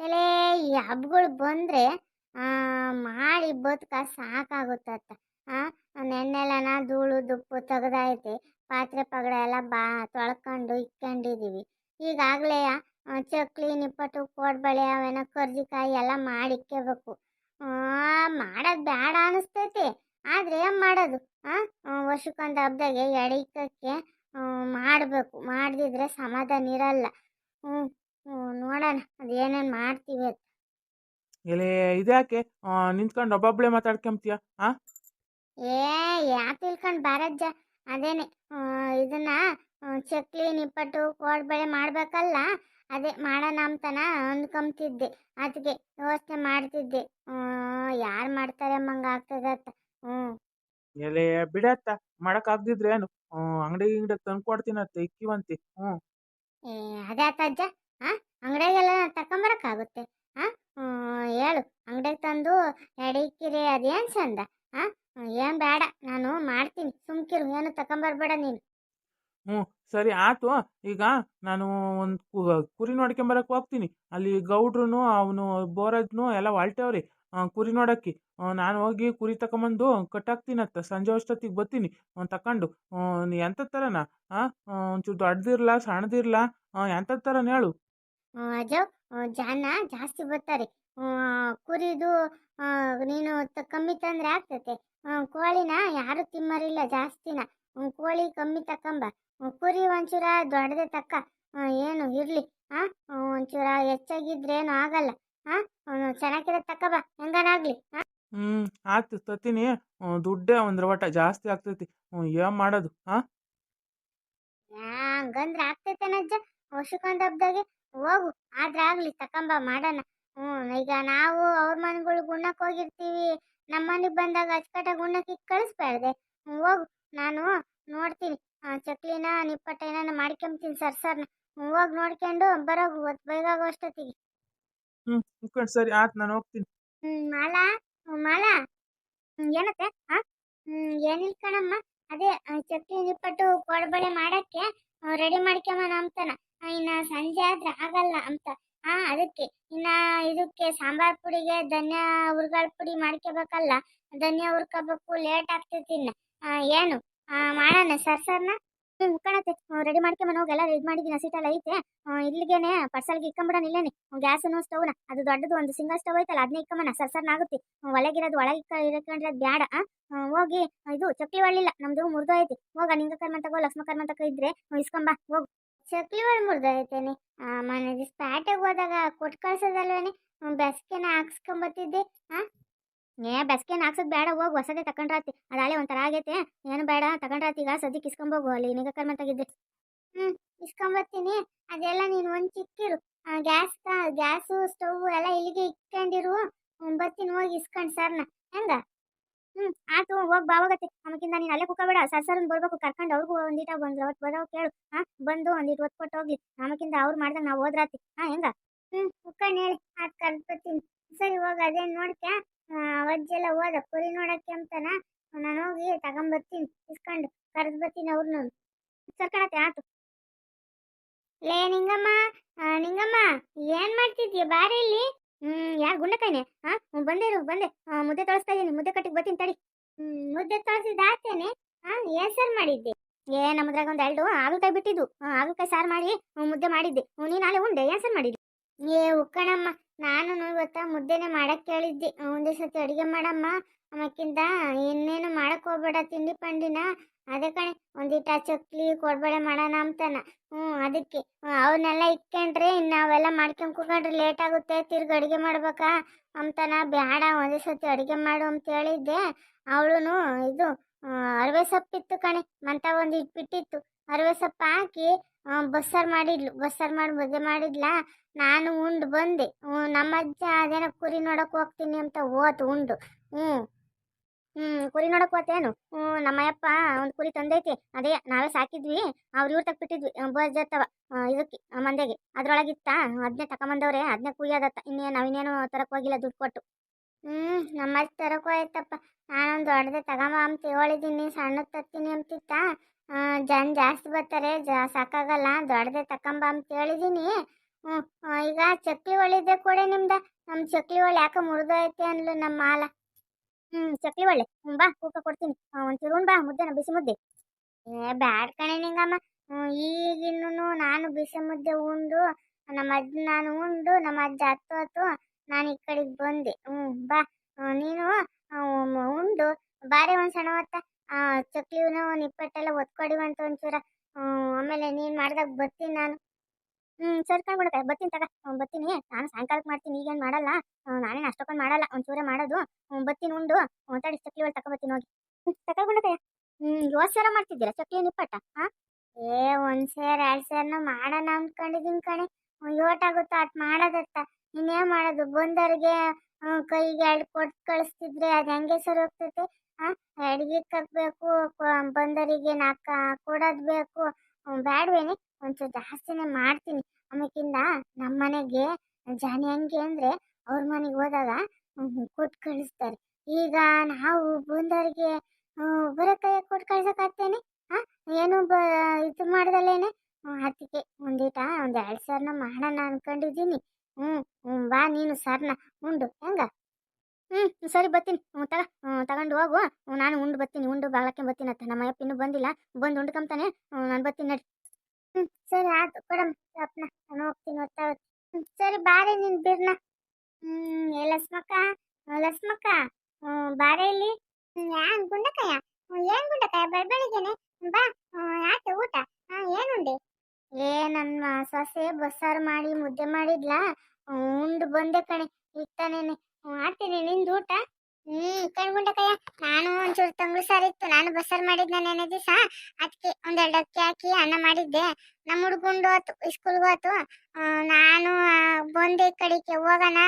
ಎಲೇ ಈ ಹಬ್ಬಗಳು ಬಂದರೆ ಮಾಡಿ ಬದುಕ ಸಾಕಾಗುತ್ತತ್ತ ನೆನ್ನೆಲ್ಲನ ಧೂಳು, ದುಪ್ಪು ತೆಗ್ದೈತಿ ಪಾತ್ರೆ ಪಗಡೆ ಎಲ್ಲ ಬಾ, ತೊಳ್ಕೊಂಡು ಇಕ್ಕೊಂಡಿದ್ದೀವಿ ಈಗಾಗಲೇ ಚಕ್ಲಿ, ನಿಪ್ಪಟ್ಟು, ಕೋಡ್ಬಳೆ ಅವೇನೋ ಕರ್ಜಿಕಾಯಿ ಎಲ್ಲ ಇಕ್ಕೋಬೇಕು ಮಾಡೋದು ಬೇಡ ಅನಿಸ್ತೈತಿ. ಆದರೆ ಮಾಡೋದು? ವರ್ಷಕ್ಕೊಂದು ಹಬ್ಬದಾಗೆ ಎಡಿಕಕ್ಕೆ ಮಾಡಬೇಕು. ಮಾಡದಿದ್ರೆ ಸಮಾಧಾನ ಇರಲ್ಲ. ಹ್ಞೂ ನೋಡೋಣ. ಅದೇನೇನು ಮಾಡ್ತೀವಿ ಅಂತ ಎಲೆ ಇದ್ಯಾಕೆ? ನಿಂತ್ಕೊಂಡು ಒಬ್ಬೊಬ್ಳೆ ಮಾತಾಡ್ಕೊಂತೀಯ ಹಾ ಏ ಯಾ ತಿಳ್ಕೊಂಡು ಬಾರಜ್ಜ? ಅದೇನೆ ಇದನ್ನ ಚಕ್ಲಿ ನಿಪ್ಪಟ್ಟು ಕೋಡ್ಬಳೆ ಮಾಡ್ಬೇಕಲ್ಲ ಅದೇ ಮಾಡೋಣ ಅಂತನ ಅಂದ್ಕೊಂತಿದ್ದೆ ಅದಕ್ಕೆ ಯೋಚನೆ ಮಾಡ್ತಿದ್ದೆ. ಯಾರು ಮಾಡ್ತಾರೆ ಮಂಗ ಆಗ್ತದತ್ತ ಹ್ಞೂ ಎಲೆ ಬಿಡತ್ತ ಮಾಡಕ್ ಆಗ್ದಿದ್ರೆ ಏನು? ಅಂಗಡಿ ಗಿಂಗಡಿ ತಂದು ಕೊಡ್ತೀನತ್ತೆ ಇಕ್ಕಿವಂತಿ. ಹ್ಞೂ ಏ ಅದೇ ಆತಜ್ಜ. ಹಾಂ ಅಂಗಡಿಗೆಲ್ಲ ತಕೊಂಬರಕ್ಕಾಗುತ್ತೆ ಆ? ಹೇಳು. ಅಂಗಡಿಗೆ ತಂದು ಎಡಿಕಿರಿ ಅದೇನು ಚಂದ? ಆ? ಏನು ಬೇಡ ನಾನು ಮಾಡ್ತೀನಿ. ಸುಮ್ಕಿರು, ಏನು ತಕೊಂಬರ್ಬೇಡ ನೀನು. ಹ್ಞೂ ಸರಿ ಆಯ್ತು ಈಗ ನಾನು ಒಂದು ಕುರಿ ನೋಡ್ಕೊಂಬರಕ್ಕೆ ಹೋಗ್ತೀನಿ. ಅಲ್ಲಿ ಗೌಡ್ರು ಅವನು, ಬೋರಜ್ನು ಎಲ್ಲ ಹೊಲ್ಟೇವ್ರಿ ಕುರಿ ನೋಡಕ್ಕೆ. ನಾನು ಹೋಗಿ ಕುರಿ ತಗೊಂಬಂದು ಕಟ್ಟಾಕ್ತೀನತ್ತ ಸಂಜೆ ಅಷ್ಟೊತ್ತಿಗೆ ಬರ್ತೀನಿ. ತಕೊಂಡು. ಎಂಥದ್ದು ಥರನ ಹಾಂ ಒಂಚೂರು ದೊಡ್ಡದಿರಲ್ಲ ಸಣ್ಣದಿರ್ಲ? ಎಂಥದ್ದು ಥರನ ಹೇಳು. ಆ, ಜನ ಜಾಸ್ತಿ ಬರ್ತಾರೆ. ಕುರಿದು ನೀನು ಕಮ್ಮಿ ತಂದ್ರೆ ಆಗ್ತೈತೆ. ಕೋಳಿನ ಯಾರು ತಿಮ್ಮರಿಲ್ಲ ಜಾಸ್ತಿನ. ಕೋಳಿ ಕಮ್ಮಿ ತಕ್ಕಂಬ ಕುರಿ ಒಂಚೂರ ದೊಡ್ಡದೇ ತಕ್ಕ. ಏನು ಇರ್ಲಿ. ಆ ಆ, ಒಂಚೂರ ಹೆಚ್ಚಾಗಿದ್ರೆ ಏನು ಆಗಲ್ಲ. ಆ ಚೆನ್ನಾಗಿರ ತಕ್ಕಬ ಹೆಂಗನಾಗ್ಲಿ? ಹ್ಮ್ ಹ್ಞೂ ಆಯ್ತು ತತ್ತೀನಿ ದುಡ್ಡೇ ಒಂದ್ರ ವಟ ಜಾಸ್ತಿ ಆಗ್ತೈತಿ. ಏನು ಮಾಡೋದು? ಹಾಂ ಹಂಗಂದ್ರೆ ಆಗ್ತೈತೇನಜ್ಜ ವರ್ಷಕ್ಕೊಂದು ಹಬ್ದಾಗೆ ಹೋಗು. ಆದ್ರೆ ಆಗ್ಲಿ ತಕೊಂಬ ಮಾಡೋಣ. ಹ್ಞೂ ಈಗ ನಾವು ಅವ್ರ ಮನೆಗಳಿಗೆ ಉಣ್ಣಕ್ಕೆ ಹೋಗಿರ್ತೀವಿ. ನಮ್ಮ ಮನೆಗೆ ಬಂದಾಗ ಅಚ್ಚುಕಟ್ಟಾಗಿ ಉಣ್ಣಕ್ಕೆ ಕಳಿಸ್ಬಾರ್ದೆ ಹೋಗು. ನಾನು ನೋಡ್ತೀನಿ. ಚಕ್ಲಿನ ನಿಪ್ಪಟ್ಟ ಏನಾನ ಮಾಡ್ಕೊಂತೀನಿ ಸರ್ ಸರ್ನ ಹೋಗಿ ನೋಡ್ಕೊಂಡು ಬರೋಗು. ಹೊತ್ತು ಬೇಗ ಅಷ್ಟೊತ್ತಿಗೆ. ಹ್ಞೂ ಇಟ್ಕೊಂಡು ಸರಿ ಆಯ್ತು ನಾನು ಹೋಗ್ತೀನಿ. ಹ್ಮ್ ಮಾಲಾ. ಮಾಲಾ. ಏನತ್ತೆ? ಹಾ ಹ್ಮ್ ಏನಿಲ್ಲ ಕಣಮ್ಮ. ಅದೇ ಚಕ್ಲಿ ನಿಪ್ಪಟ್ಟು ಕೋಡ್ಬಳೆ ಮಾಡಕ್ಕೆ ರೆಡಿ ಮಾಡ್ಕೊಂಬ ಅಂತಾನ ಇನ್ನ ಸಂಜೆ ಆದ್ರೆ ಆಗಲ್ಲ ಅಂತ. ಆ ಅದಕ್ಕೆ. ಇನ್ನ ಇದಕ್ಕೆ ಸಾಂಬಾರ್ ಪುಡಿಗೆ ಧನ್ಯ ಹುರ್ಗಾಳ್ ಪುಡಿ ಮಾಡ್ಕೋಬೇಕಲ್ಲ ಧನ್ಯ ಹುರ್ಕೋಬೇಕು ಲೇಟ್ ಆಗ್ತೈತಿ ಇನ್ನ. ಏನು? ಮಾಡೋಣ. ಸರ್ ಸರ್ನ? ಹ್ಮ್ ರೆಡಿ ಮಾಡ್ಕೊಂಬನ ಹೋಗಿ. ಎಲ್ಲ ರೆಡಿ ಮಾಡಿದ್ದೀನಿ ಹಸಿಟ್ಟೆಲ್ಲ ಐತೆ. ಇಲ್ಲಿಗೇನೆ ಪರ್ಸಲ್ಗೆ ಇಕ್ಕೊಂಬಿಡೋಣ ಇಲ್ಲೇನೆ. ಗ್ಯಾಸನ್ನು ಸ್ಟವ್ನ. ಅದು ದೊಡ್ಡದು ಒಂದು ಸಿಂಗಲ್ ಸ್ಟವ್ ಐತಲ್ಲ ಅದನ್ನ ಇಕ್ಕಮ್ಮನ ಸರ್ ಸರ್ನ ಆಗುತ್ತೆ. ಒಳಗಿರೋದು ಒಳಗೆ ಇಕ್ಕ ಇರಕೊಂಡ್ರೆ ಅದು ಬೇಡ ಆ? ಆ, ಹೋಗಿ. ಇದು ಚಕ್ಲಿ ಒಳ್ಳಿಲ್ಲ ನಮ್ದು ಮುರಿದೋಯ್ತಿ. ಹೋಗ ನಿಂಗ ಕರ್ಮ ತಗೋ ಲಕ್ಷ್ಮ ಕರ್ಮ ತಗೋ ಇದ್ರೆ ಇಸ್ಕೊಂಬ ಹೋಗು. ಚಕ್ಲಿ ಒಳ್ಳೆ ಮುರಿದೋಯ್ತೇನೆ. ಮನೆ ಪ್ಯಾಟೆಗೆ ಹೋದಾಗ ಕೊಟ್ಟು ಕಳ್ಸೋದಲ್ವೇನೆ? ಬೆಸ್ಕೆನ ಹಾಕ್ಸ್ಕೊಂಬತ್ತಿದ್ದೆ ಹಾಂ ಏ ಬೆಸ್ಕೆನ ಹಾಕ್ಸೋದು ಬೇಡ, ಹೋಗಿ ಹೊಸದೇ ತಕೊಂಡ್ರಾತಿ. ಹಳೆ ಒಂಥರ ಆಗೈತೆ. ಏನು ಬೇಡ ತಗೊಂಡ್ರಾತಿ ಈಗ ಸದ್ಯಕ್ಕೆ ಇಸ್ಕೊಂಬೋಗು, ಅಲ್ಲಿ ನಿಗ ಕರ್ಮ ತೆಗಿದ್ದೆ ಹ್ಞೂ ಇಸ್ಕೊಂಬತ್ತೀನಿ. ಅದೆಲ್ಲ ನೀನು ಒಂದು ಚಿಕ್ಕಿರು. ಗ್ಯಾಸ್ ಗ್ಯಾಸು, ಸ್ಟವ್ ಎಲ್ಲ ಇಲ್ಲಿಗೆ ಇಟ್ಕೊಂಡಿರು ಬರ್ತೀನಿ ಹೋಗಿ ಇಸ್ಕೊಂಡು ಸರ್ನ. ಹೆಂಗ? ಹ್ಞೂ ಹೋಗ್ ಹೋಗಿ ಬಾವಾಗತ್ತೆ ನಮಕಿಂದ ನೀನು ಅಲ್ಲೇ ಕುಕ್ಕಬೇಡ ಸರ್ ಸರ್ನ ಬರ್ಬೇಕು, ಕರ್ಕೊಂಡು ಅವ್ರಿಗೂ ಒಂದಿಟ ಬಂದ್ರು ಅವತ್ತು ಬರೋ ಕೇಳು. ಹಾ, ಬಂದು ಒಂದೀಟ ಹೊತ್ತು ಕೊಟ್ಟು ಹೋಗ್ಲಿ. ಅಮಕಿಂದ ಅವ್ರು ಮಾಡ್ದಾಗ ನಾವು ಹೋದ್ರಾತಿ. ಹಾ, ಹೆಂಗ? ಹ್ಮ್ ಕುಕ್ಕಂಡು ಹೇಳಿ. ಕರ್ದು ಬರ್ತೀನಿ ಸರಿ, ಹೋಗಿ, ಅದೇನು ನೋಡ್ಕ ಅವಜ್ಜೆಲ್ಲ ಹೋದ. ಕುರಿ ನೋಡಕ್ಕೆ ಅಂತಾನ. ನಾನು ಹೋಗಿ ತಗೊಂಬರ್ತೀನಿ. ಇಸ್ಕೊಂಡು ಕರೆದು ಬರ್ತೀನಿ ಅವ್ರನ್ನ ಸರ್ಕಣತೆ ಆತು. ಲೇ, ನಿಂಗಮ್ಮ. ನಿಂಗಮ್ಮ, ಏನ್ ಮಾಡ್ತಿದ್ಯ? ಬಾರಿ ಇಲ್ಲಿ ಹ್ಮ್ ಯಾರು ಗುಂಡಕಾಯಿನೆ ಹಾ ಬಂದೆ ಇರು, ಬಂದೆ. ಮುದ್ದೆ ತೊಳಸ್ತಾ ಇದೀನಿ ಮುದ್ದೆ ಕಟ್ಟಿಗೆ ಬರ್ತೀನಿ, ತಡಿ. ಹ್ಮ್, ಮುದ್ದೆ ತೊಳಸಿದಾತೇನೆ ಹಾ ಸರ್ ಮಾಡಿದ್ದೆ. ಏ, ನಮ್ಮದ್ರಾಗ ಒಂದ್ ಎರಡು ಹಾಗಲಕಾಯಿ ಬಿಟ್ಟಿದ್ದು. ಹಾಗಲಕಾಯಿ ಸಾರು ಮಾಡಿ ಮುದ್ದೆ ಮಾಡಿದ್ದೆ. ನೀನ್ ನಾಳೆ ಉಂಡೆ ಏನ್ ಸಾರ್ ಮಾಡಿದ್ದೆ? ಏ, ಉಕ್ಕಣಮ್ಮ. ನಾನು ಇವತ್ತ ಮುದ್ದೆನೇ ಮಾಡಕ್ಕೆ ಕೇಳಿದ್ದೆ. ಒಂದೇ ಸತಿ ಅಡಿಗೆ ಮಾಡಮ್ಮ. ಆಮೇಕಿಂದ ಇನ್ನೇನು ಮಾಡಕ್ಕೆ ಹೋಗ್ಬೇಡ ತಿಂಡಿ ಪಂಡಿನ. ಅದೇ ಕಣೆ, ಒಂದಿಟ ಚಕ್ಲಿ ಕೊಡ್ಬೇಡ ಮಾಡೋಣ ಅಂತಾನ. ಹ್ಞೂ ಅದಕ್ಕೆ. ಅವನ್ನೆಲ್ಲ ಇಟ್ಕೊಂಡ್ರೆ ಇನ್ನು ನಾವೆಲ್ಲ ಮಾಡ್ಕೊಂಡ್ ಕೂತ್ಕೊಂಡ್ರೆ ಲೇಟ್ ಆಗುತ್ತೆ. ತಿರ್ಗಿ ಅಡುಗೆ ಮಾಡ್ಬೇಕಾ ಅಂತಾನ. ಬೇಡ ಒಂದೇ ಸತಿ ಅಡುಗೆ ಮಾಡು ಅಂತ ಹೇಳಿದ್ದೆ. ಅವಳು ಇದು ಅರ್ವೆ ಸೊಪ್ಪಿತ್ತು ಕಣೆ. ಮಂತ ಒಂದು ಇಟ್ಬಿಟ್ಟಿತ್ತು. ಅರವೆ ಸೊಪ್ಪು ಹಾಕಿ ಬಸ್ಸಾರು ಮಾಡಿದ್ಲು, ಬಸ್ಸಾರು ಮಾಡಿ ಮುದ್ದೆ ಮಾಡಿದ್ಲಾ? ನಾನು ಉಂಡು, ಬಂದೆ. ಹ್ಞೂ ನಮ್ಮ ಅಜ್ಜ ಅದೇನೋ ಕುರಿ ನೋಡಕ್ ಹೋಗ್ತೀನಿ ಅಂತ ಓತ್ ಉಂಡು. ಹ್ಞೂ ಹ್ಞೂ ಕುರಿ ನೋಡಕ್ ಹೋತೇನು? ಹ್ಞೂ ನಮ್ಮಯ್ಯಪ್ಪ ಒಂದು ಕುರಿ ತಂದೈತಿ. ಅದೇ, ನಾವೇ ಸಾಕಿದ್ವಿ. ಅವ್ರ ಇವ್ರು ತಕ್ಬಿಟ್ಟಿದ್ವಿ. ಬರ್ಜತ್ತವ ಇದಕ್ಕೆ ಮಂದೆಗೆ ಅದ್ರೊಳಗಿತ್ತ ಅದನ್ನೇ ತಕೊಂಬಂದವ್ರೆ ಅದನ್ನೇ ಕುಯ್ಯೋದತ್ತ ಇನ್ನೇ ನಾವಿನ್ನೇನು ತರಕ್ ಹೋಗಿಲ್ಲ, ದುಡ್ಡು ಕೊಟ್ಟು. ಹ್ಞೂ ನಮ್ಮ ಅಜ್ಜ ತರಕ್ ಹೋಯ್ತಪ್ಪ. ನಾನೊಂದು ದೊಡ್ಡದೇ ತಗೊಂಬ ಅಂತ ಹೇಳಿದ್ದೀನಿ ಸಣ್ಣದು ತರ್ತೀನಿ ಅಂತಿತ್ತ? ಜನ ಜಾಸ್ತಿ ಬರ್ತಾರೆ, ಜಾ, ಸಾಕಾಗಲ್ಲ, ದೊಡ್ಡದೆ ತಕೊಂಬ ಅಂತ ಹೇಳಿದ್ದೀನಿ ಹ್ಞೂ ಈಗ ಚಕ್ಲಿ ಒಳ್ಳಿದೆ ಕೊಡೆ ನಿಮ್ದು? ನಮ್ಮ ಚಕ್ಲಿ ಒಳ್ಳೆ ಯಾಕೆ ಮುರಿದೈತೆ ಅನ್ಲು ನಮ್ಮ ಮಾಲ. ಹ್ಞೂ ಚಕ್ಲಿ ಒಳ್ಳೆ ಹ್ಞೂ ಬಾ, ಊಟ ಕೊಡ್ತೀನಿ. ಒಂಚೂರು ಬಾ, ಮುದ್ದೆನ ಬಿಸಿ ಮುದ್ದೆ. ಏ, ಬ್ಯಾಡ್ ಕಣೆ ನಿಂಗಮ್ಮ. ಈಗಿನ್ನೂ ನಾನು ಬಿಸಿ ಮುದ್ದೆ ಉಂಡು, ನಮ್ಮ ಅಜ್ಜ ನಾನು ಉಂಡು, ನಮ್ಮ ಅಜ್ಜ ಹತ್ತು ಹತ್ತು ನಾನು ಈ ಕಡೆಗೆ ಬಂದೆ. ಹ್ಞೂ ಬಾ ನೀನು ಉಂಡು, ಬಾರೆ ಒಂದು ಸಣ್ಣ ಹೊತ್ತ ಚಕ್ಲಿನೂ ನಿಪ್ಪಟ್ಟೆಲ್ಲ ಒತ್ಕೊಡಿವಂತ ಒಂಚೂರ ಆಮೇಲೆ ನೀನು ಮಾಡಿದಾಗ ಬರ್ತೀನಿ ನಾನು. ಹ್ಞೂ ಸರ್ಕೊಂಡ್ಬಿಡುತ್ತೆ ಬರ್ತೀನಿ ತಗ. ಬರ್ತೀನಿ ನಾನು ಸಾಯಂಕಾಲಕ್ಕೆ ಮಾಡ್ತೀನಿ, ಈಗೇನು ಮಾಡಲ್ಲ. ನಾನೇನು ಅಷ್ಟೊಂದು ಮಾಡಲ್ಲ, ಒಂಚೂರೇ ಮಾಡೋದು. ಬರ್ತೀನಿ ಉಂಡು. ಹ್ಞೂ ತಡಿ ಚಕ್ಲಿ ಒಳಗೆ ತಗೊಬರ್ತೀನಿ ಹೋಗಿ. ತಗೊಳ್ಬಿಡಕ್ಕಯ್ಯ ಹ್ಞೂ ಯೋಚನೆ ಮಾಡ್ತಿದ್ದೀರ ಚಕ್ಲಿ ನಿಪ್ಪಟ್ಟ ಹಾಂ ಏ, ಒಂದು ಸೇರ್, ಎರಡು ಸೇರ್ನ ಮಾಡೋಣ ಅಂದ್ಕೊಂಡಿದ್ದೀನಿ ಕಣೆ. ಯೋಟಾಗುತ್ತೋ ಅಟ್ ಮಾಡೋದತ್ತ? ಇನ್ನೇನು ಮಾಡೋದು? ಬಂದವ್ರಿಗೆ ಕೈಗೆ ಎರಡು ಕೊಟ್ಟು ಕಳಿಸ್ತಿದ್ರೆ ಅದು ಹೆಂಗೆ ಸರಿ ಹೋಗ್ತೈತೆ? ಅಡ್ಗೆ ಕಕ್ಬೇಕು ಬಂದರಿಗೆ ನಾಕ ಕೊಡೋದು ಬೇಕು. ಬ್ಯಾಡ್ವೇನೆ, ಒಂಚೂರು ಜಾಸ್ತಿನೇ ಮಾಡ್ತೀನಿ. ಆಮೇಕಿಂದ ನಮ್ಮ ಮನೆಗೆ ಜಾನಿ ಹಂಗೆ ಅಂದರೆ ಅವ್ರ ಮನೆಗೆ ಹೋದಾಗ ಕೊಟ್ಟು ಕಳಿಸ್ತಾರೆ. ಈಗ ನಾವು ಬಂದರಿಗೆ ಬರೋ ಕೈಯಾಗ ಕೊಟ್ಟು ಕಳ್ಸೋಕ್ಕಾಗ್ತೇನೆ? ಹಾಂ, ಏನು ಬ, ಇದು ಮಾಡ್ದಲ್ಲೇನೆ? ಅದಕ್ಕೆ ಒಂದೀಟ ಒಂದು ಎರಡು ಸರ್ನ ಮಾಡೋಣ ಅನ್ಕೊಂಡಿದ್ದೀನಿ. ಹ್ಞೂ ಹ್ಞೂ ಬಾ ನೀನು ಸರ್ನ, ಉಂಡು, ಹೆಂಗ? ಹ್ಞೂ ಸರಿ ಬರ್ತೀನಿ. ತಗ ತಗೊಂಡು ಹೋಗು. ನಾನು ಉಂಡು ಬರ್ತೀನಿ, ಉಂಡು ಬಾಳಕ್ಕೆ ಬರ್ತೀನಿ ಅತ್ತ. ನಮ್ಮ ಅಯ್ಯಪ್ಪ ಇನ್ನೂ ಬಂದಿಲ್ಲ. ಬಂದು ಉಂಡ್ಕೊಂತಾನೆ ನಾನು ಬರ್ತೀನಿ ನಡಿ. ಹ್ಞೂ ಸರಿ ಆಯ್ತು. ಕೊಡಮ್ಮ ಅಪ್ಪನ ನಾನು ಹೋಗ್ತೀನಿ ಹೊತ್ತಾ ಹ್ಞೂ ಸರಿ ಬಾರೆ ನೀನು ಬಿರ್ನ. ಹ್ಞೂ ಏ ಲಸ್ಮಕ್ಕ ಲಸ್ಮಕ್ಕ. ಬಾರೆ ಇಲ್ಲಿ. ಹ್ಞೂ ಗುಂಡಕಾಯ ಹ್ಞೂ ಏನು ಗುಂಡಕಾಯ ಬೆಳಬೆಳಿಗ್ಗೆನೆ ಬಾ. ಆಯ್ತು, ಊಟ. ಹಾಂ ಏನುಂಡೆ ಏ ನನ್ನ ಸೊಸೆ ಬಸ್ಸಾರು ಮಾಡಿ ಮುದ್ದೆ ಮಾಡಿದ್ಲಾ? ಉಂಡು ಬಂದೆ ಕಣೆ. ಈಗ ಆಡ್ತೀನಿ ನಿಂದು ಊಟ? ಹ್ಮ್ ಕಣ್ಗುಂಡಕಯ್ಯ ನಾನು ಒಂಚೂರು ತಂಗ್ಳು ಸಾರು ಇತ್ತು, ನಾನು ಬಸ್ಸಾರು ಮಾಡಿದ್ನ ನೆನೆ ದಿವಸ. ಅದಕ್ಕೆ ಒಂದೆರಡು ಅಕ್ಕಿ ಹಾಕಿ ಅನ್ನ ಮಾಡಿದ್ದೆ. ನಮ್ಮ ಹುಡುಗುಂಡು ಹೋತು ಸ್ಕೂಲ್ಗೆ ಹೋತು. ನಾನು ಬಂದೆ ಕಡೆಗೆ ಹೋಗೋಣ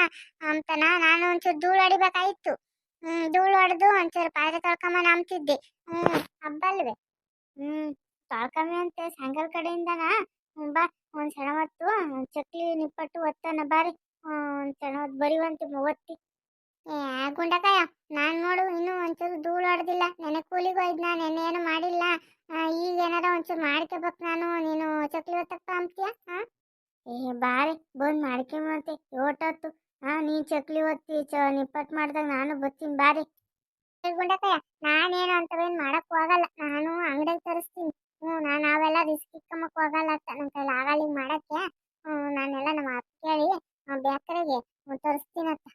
ಅಂತನ, ನಾನು ಒಂಚೂರು ಧೂಳು ಹೊಡಿಬೇಕಾಗಿತ್ತು ಹ್ಮ್, ಧೂಳು ಹೊಡೆದು ಒಂಚೂರು ಪಾತ್ರೆ ತೊಳ್ಕೊಂಬ ಅಂತಿದ್ದೆ ಹ್ಮ್, ಹಬ್ಬ ಹ್ಮ್ ತೊಳ್ಕೊಂಬೆ ಅಂತ ಸಾಯಂಕಾಲ ಕಡೆಯಿಂದನಾ? ಬಾ, ಒಂದ್ ಸಣ್ಣ ಹೊತ್ತು ಚಕ್ಲಿ ನಿಪ್ಪಟ್ಟು ಒತ್ತನ, ಬಾರಿ. ಒಂದ್ ಸಣ್ಣ ಹೊತ್ತು ಬರಿವಂತೆ ಒತ್ತಿ. ಏ ಗುಂಡಕಾಯ, ನಾನ್ ನೋಡು, ಇನ್ನೂ ಒಂಚೂರು ಧೂಳು ನೆನೆ ಕೂಲಿಗೋ ಹೋಯ್ದ್ನ ನಾನು ಏನು ಮಾಡಿಲ್ಲ. ಈಗ ಏನಾರ ಒಂಚೂರು ಮಾಡ್ಕೋಬೇಕು ನಾನು. ನೀನು ಚಕ್ಲಿ ಹೊತ್ತಕ್ಕ ಅಂತೀಯ ಹಾ ಏ, ಬಾರಿ, ಬಂದ್ ಮಾಡ್ಕೊಂಬಂತೆ ಓಟತ್ತು ಹಾ ನೀನ್ ಚಕ್ಲಿ ಒತ್ತಿ ಚ ನಿಪ್ಪಟ್ಟು ಮಾಡಿದಾಗ ನಾನು ಬರ್ತೀನಿ ಬಾರಿ. ಗುಂಡಕಯ್ಯ ಗುಂಡಕಾಯ, ನಾನೇನು ಅಂತವೇನು ಮಾಡಕ್ ಹೋಗಲ್ಲ ನಾನು ಅಂಗಡಿಗೆ ತರಿಸ್ತೀನಿ. ಹ್ಞೂ, ನಾನು ಅವೆಲ್ಲ ರಿಸ್ಕ್ ಇಕ್ಕಮ್ಮಕ್ ಹೋಗಲ್ಲ ಅಂತ. ನನ್ನ ಕೈಲಿ ಆಗಲ್ಲ ಮಾಡಕ್ಕೆ. ಹ್ಞೂ, ನಾನೆಲ್ಲ ನಮ್ಮ ಅಪ್ಪ ಕೇಳಿ ಬೇಕರಿಗೆ ತರಿಸ್ತೀನತ್ತ